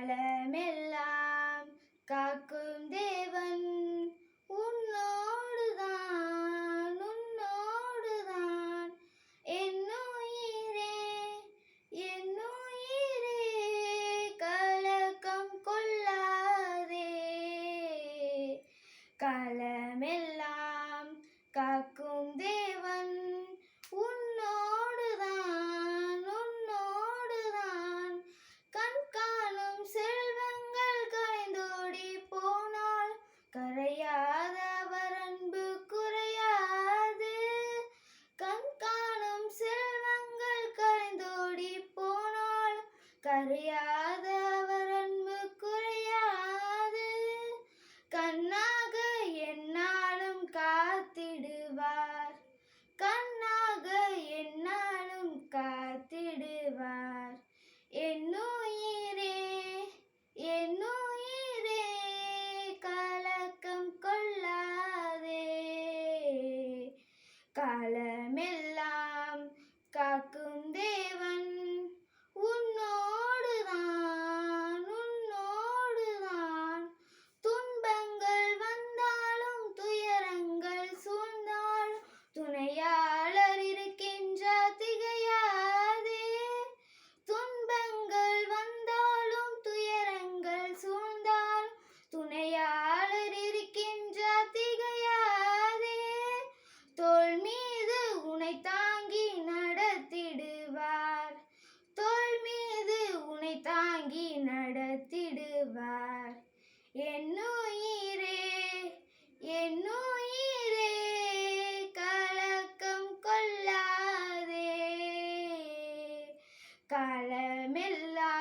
காலமெல்லாம் காக்கும் கரையாத தாங்கி நடத்திடுவார். என்னுயிரே என்னுயிரே கலக்கம் கொள்ளாதே. காலமெல்லாம்